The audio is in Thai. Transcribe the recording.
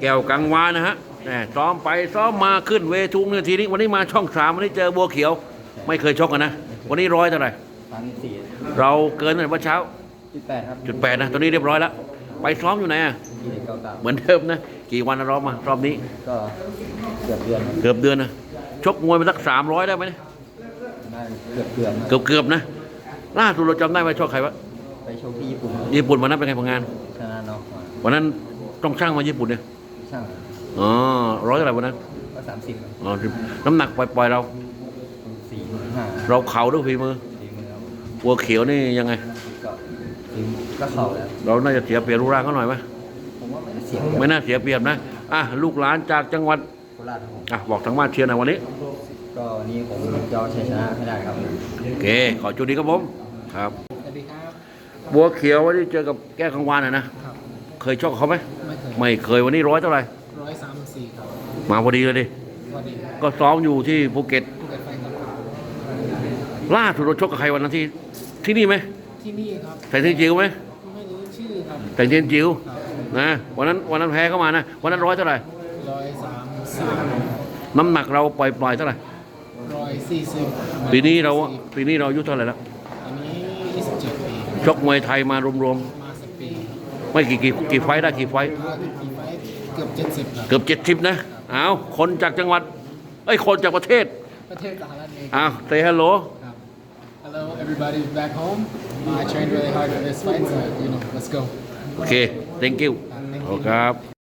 แก้วกังวานนะฮะแหมซ้อมไปซ้อมมาขึ้นเวทุงเนี่ยทีนี้วันนี้มาช่องสามวันนี้เจอบัวเขียว ไม่เคยชกกันนะ วันนี้ร้อยเท่าไหร่สามสี่เราเกินเมื่อเช้าจุดแปดครับจุดแปดนะตอนนี้เรียบร้อยแล้ว ไปซ้อมอยู่ไหนอะที่เด็กเก้าเก้าเหมือนเดิมนะ กี่วันนะรอบมารอบนี้ ก็เกือบเดือนครับเกือบเดือนนะชกมวยไปสักสามร้อยได้ไหมเนี่ยได้เกือบเดือนครับเกือบเกือบๆนะล่าสุดเราจำได้ไหมชกใครวะไปโชว์ที่ญี่ปุ่นครับญี่ปุ่นวันนั้นเป็นไงผลงานชนะน็อกมาวันนั้น ต้องช่างมาญี่ปุ่นเนี่ยช่างอ๋อร้อยเท่าไหร่วันนั้นก็สามสิบอ๋อน้ำหนักปล่อยๆเรา สี่ห้าเราเข่าด้วยฝีมือสี่มือครับบัวเขียวนี่ยังไง ก็ถึงก็เข่าแล้ว เราน่าจะเสียเปรียบรูปร่างเขาหน่อยไหมผมว่าไม่ได้เสียงไม่น่าเสียเปรียบนะอะลูกหลานจากจังหวัดโคราชครับผมอะบอกทางบ้านเชียร์หน่อยวันนี้ ก็วันนี้ผมจะเอาชัยชนะให้ได้ครับโอเค ขอจุดดีครับผม ครับ สวัสดีครับ บัวเขียววันนี้เจอกับแก้วกังวานนะนะครับ เคยชกกับเขาไหมไม่เคยไม่เคยวันนี้ร้อยเท่าไหร่ร้อยสามสี่ครับมาพอดีเลยดิสวัสดีครับก็ซ้อมอยู่ที่ภูเก็ตผู้เกิดไฟครับล่าสุดเราชกกับใครวันนั้นที่ที่นี่ไหมที่นี่ครับแต่ที่จิ๋วไหมไม่รู้ชื่อครับแต่ที่จิ๋วครับนะวันนั้นวันนั้นแพ้เข้ามานะวันนั้นร้อยเท่าไหร่ร้อยสามสามน้ำหนักเราปล่อยปล่อยๆเท่าไหร่ร้อยสี่สิบปีนี้เราปีนี้เราอายุเท่าไหร่แล้วอันนี้ยี่สิบเจ็ดปีชกมวยไทยมารวมมาสิบปีๆ ไม่กี่กี่กี่ไฟต์ได้กี่ไฟต์ห้าสิบปีไปเกือบเจ็ดสิบครับเกือบเจ็ดสิบนะอ้าวคนจากจังหวัดเอ้ยคนจากประเทศประเทศสหรัฐอเมริกา อ้าวเซฮัลโหลครับ Hello everybody back home I trained really hard for this fight so you know let's go โอเค thank you ครับ thank you โอเคครับ